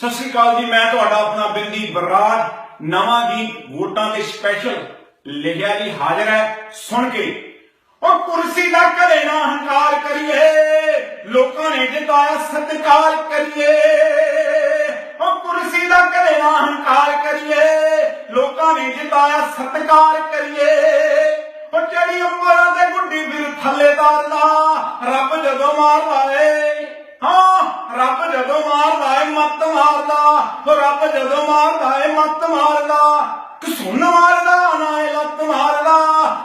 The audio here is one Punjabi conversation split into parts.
ਸਤਿ ਸ਼੍ਰੀ ਅਕਾਲ ਜੀ, ਮੈਂ ਤੁਹਾਡਾ ਆਪਣਾ ਬਿੰਦੀ ਬਰਾੜ, ਨਵਾਂ ਗੀਤ ਵੋਟਾਂ ਦੇ ਸਪੈਸ਼ਲ ਲਿਖਿਆ ਜੀ, ਹਾਜ਼ਰ ਹੈ, ਸੁਣ ਕੇ। ਉਹ ਕੁਰਸੀ ਦਾ ਕਦੇ ਨਾ ਹੰਕਾਰ ਕਰੀਏ, ਲੋਕਾਂ ਨੇ ਜਿਤਾਇਆ ਸਤਿਕਾਰ ਕਰੀਏ। ਉਹ ਕੁਰਸੀ ਦਾ ਘਰੇ ਨਾ ਹੰਕਾਰ ਕਰੀਏ, ਲੋਕਾਂ ਨੇ ਜਿਤਾਇਆ ਸਤਿਕਾਰ ਕਰੀਏ। ਉਹ ਚੜੀ ਉੱਪਰਾਂ ਤੇ ਗੁੱਡੀ ਫਿਰ ਥੱਲੇ ਦਾ, ਰੱਬ ਜਦੋਂ ਮਾਰਦਾ ਏ ਹਾਂ ਰੱਬ ਜਦੋਂ ਮਾਰਦਾ ਏ ਮੱਤ ਮਾਰਦਾ ਉਹ ਰੱਬ ਜਦੋਂ ਮਾਰਦਾ ਏ ਮੱਤ ਮਾਰਦਾ ਕਸੂਨ ਮਾਰਦਾ, ਨਾ ਏ ਲੱਤ ਮਾਰਦਾ।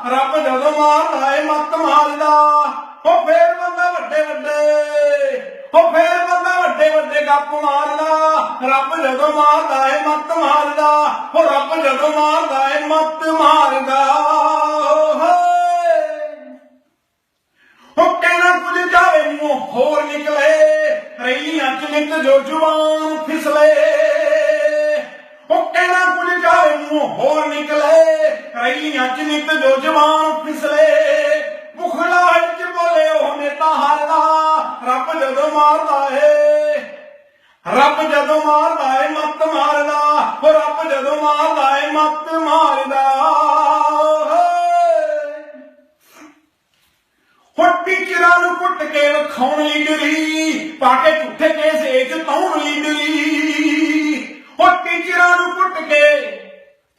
ਰੱਬ ਜਦੋਂ ਮਾਰਦਾ ਏ ਮੱਤ ਮਾਰਦਾ, ਉਹ ਫੇਰ ਬੰਦਾ ਵੱਡੇ ਵੱਡੇ, ਉਹ ਫੇਰ ਬੰਦਾ ਵੱਡੇ ਵੱਡੇ ਗੱਪ ਮਾਰਦਾ। ਰੱਬ ਜਦੋਂ ਮਾਰਦਾ ਏ ਮੱਤ ਮਾਰਦਾ, ਉਹ ਰੱਬ ਜਦੋਂ ਮਾਰਦਾ ਏ ਮੱਤ ਮਾਰਦਾ ਹੋਏ ਉਹ ਕਹਿਣਾ ਕੁਝ ਜਾਵੇ ਮੂੰਹ ਹੋਰ ਨਿਕਲੇ ਰੈਲੀਆਂ ਚ ਨਿਤ ਜੋ ਜੁਬਾਨ ਫਿਸਲੇ, ਉਹ ਕਹਿਣਾ ਕੁਝ ਜਾਵੇ ਮੂੰਹ ਹੋਰ ਨਿਕਲੇ? ਰੈਲੀਆਂ ਚ ਨਿਤ ਜੋ ਜੁਬਾਨ ਫਿਸਲੇ, ਮੁਖੜਾ ਵਿੱਚ ਬੋਲੇ ਉਹ ਨੇਤਾ ਹਾਰਦਾ, ਰੱਬ ਜਦੋਂ ਮਾਰਦਾ ਏ। ਰੱਬ ਜਦੋਂ ਮਾਰਦਾ ਏ, ਮੱਤ ਮਾਰਦਾ, ਉਹ ਰੱਬ ਜਦੋਂ ਮਾਰਦਾ ਏ, ਮੱਤ ਮਾਰਦਾ। ਹੁਣ ਟੀਚਰਾਂ ਨੂੰ ਕੁੱਟ ਕੇ ਵਿਖਾਉਣ ਲੀਡਰੀ ਪਾ ਕੇ ਝੂਠੇ ਕੇਸ ਏਜ ਤਾਉਣ ਲੀਡਰੀ ਹੁਣ ਟੀਚਰਾਂ ਨੂੰ ਕੁੱਟ ਕੇ,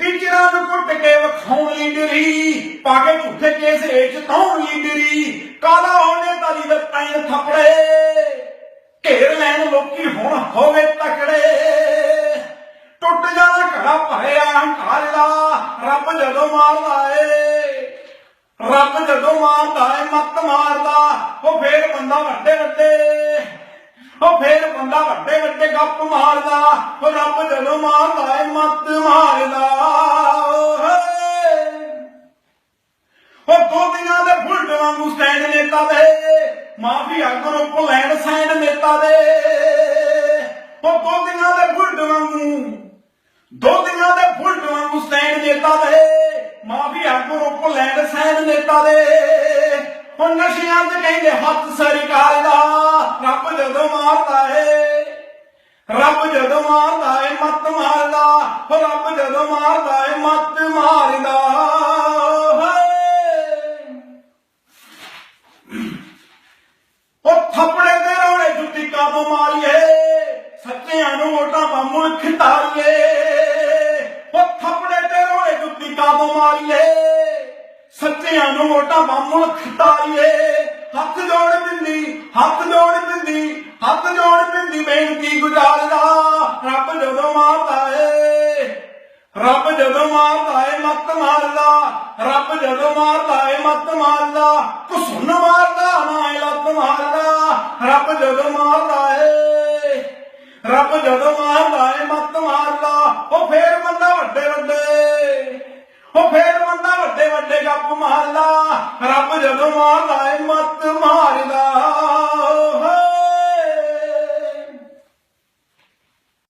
ਟੀਚਰਾਂ ਨੂੰ ਕੁੱਟ ਕੇ ਵਿਖਾਉਣ ਲੀਡਰੀ ਪਾ ਕੇ ਝੂਠੇ ਕੇਸ ਏਜ ਤਾਉਣ ਲੀਡਰੀ ਕਾਲਾ ਹੋਣੇ ਤਾਲੀ ਦੇ ਪੈਣ ਥੱਪੜੇ, ਘੇਰ ਲੈਣ ਲੋਕੀ ਹੁਣ ਹੋਵੇ ਤਕੜੇ। ਟੁੱਟ ਜਾਣਾ ਘੜਾ ਭਰਿਆ ਹੰਕਾਰ ਦਾ, ਰੱਬ ਜਦੋਂ ਮਾਰਦਾ ਏ ਜਦੋਂ ਮਾਰਦਾ ਏ ਮੱਤ ਮਾਰਦਾ, ਉਹ ਫੇਰ ਬੰਦਾ ਵੱਡੇ ਵੱਡੇ ਉਹ ਫੇਰ ਬੰਦਾ ਵੱਡੇ ਵੱਡੇ ਗੱਪ ਮਾਰਦਾ, ਉਹ ਰੱਬ ਜਦੋਂ ਮਾਰਦਾ ਏ ਮੱਤ ਮਾਰਦਾ ਓਏ। ਉਹ ਗੋਦੀਆਂ ਦੇ ਫੁੱਟ ਵਾਂਗੂ ਸਟੈਂਡ ਨੇਤਾ ਦੇ, ਮਾਫ਼ੀ ਗਰੁੱਪ ਲੈਣ ਸੈਂਡ ਨੇਤਾ ਦੇ ਉਹ ਗੋਦੀਆਂ ਦੇ ਫੁੱਟ ਵਾਂਗੂ, ਦੋ ਦਿਨਾਂ ਦੇ ਫੁੱਟ ਵਾਂਗੂ ਸਟੈਂਡ ਨੇਤਾ ਦੇ ਗਰੁੱਪ ਨੇਤਾ ਦੇ। ਉਹ ਨਸ਼ਿਆਂ ਦੇ ਕਹਿੰਦੇ ਹੱਥ ਸਰਕਾਰ ਦਾ। ਰੱਬ ਜਦੋਂ ਮਾਰਦਾ ਏ, ਰੱਬ ਜਦੋਂ ਮਾਰਦਾ ਏ, ਮੱਤ ਮਾਰਦਾ। ਉਹ ਰੱਬ ਜਦੋਂ ਮਾਰਦਾ ਏ, ਮੱਤ ਮਾਰਦਾ। ਉਹ ਥੱਪੜੇ ਦੇ ਰੋੜੇ ਜੁੱਤੀ ਕਾਦੋਂ ਮਾਰੀਏ, ਸੱਚਿਆਂ ਨੂੰ ਵੋਟਾਂ ਪਾ ਖਿਤਾਰੀਏ। ਉਹ ਥੱਪੜੇ ਦੇ ਰੋੜੇ ਜੁੱਤੀ ਕਾਦੋਂ ਮਾਰੀਏ ਸੱਚਿਆਂ ਨੂੰ ਵੋਟਾਂ ਪਾ ਮੁਲਕ ਹੱਥ ਜੋੜ ਬਿੰਦੀ ਹੱਥ ਜੋੜ ਬਿੰਦੀ ਹੱਥ ਜੋੜ ਬਿੰਦੀ ਬੇਨਤੀ ਗੁਜ਼ਾਰਦਾ ਰੱਬ ਜਦੋਂ ਮਾਰਦਾ ਏ, ਰੱਬ ਜਦੋਂ ਮਾਰਦਾ ਏ ਮੱਤ ਮਾਰਦਾ। ਰੱਬ ਜਦੋਂ ਮਾਰਦਾ ਏ ਮੱਤ ਮਾਰਦਾ ਕੁਸੁਨ ਮਾਰਦਾ, ਨਾ ਏ ਲੱਤ ਮਾਰਦਾ। ਰੱਬ ਜਦੋਂ ਮਾਰਦਾ ਏ, ਰੱਬ ਜਦੋਂ ਮਾਰਦਾ ਬੰਦਾ ਵੱਡੇ ਰੱਬ ਜਦੋਂ ਮਾਰਦਾ ਏ ਮੱਤ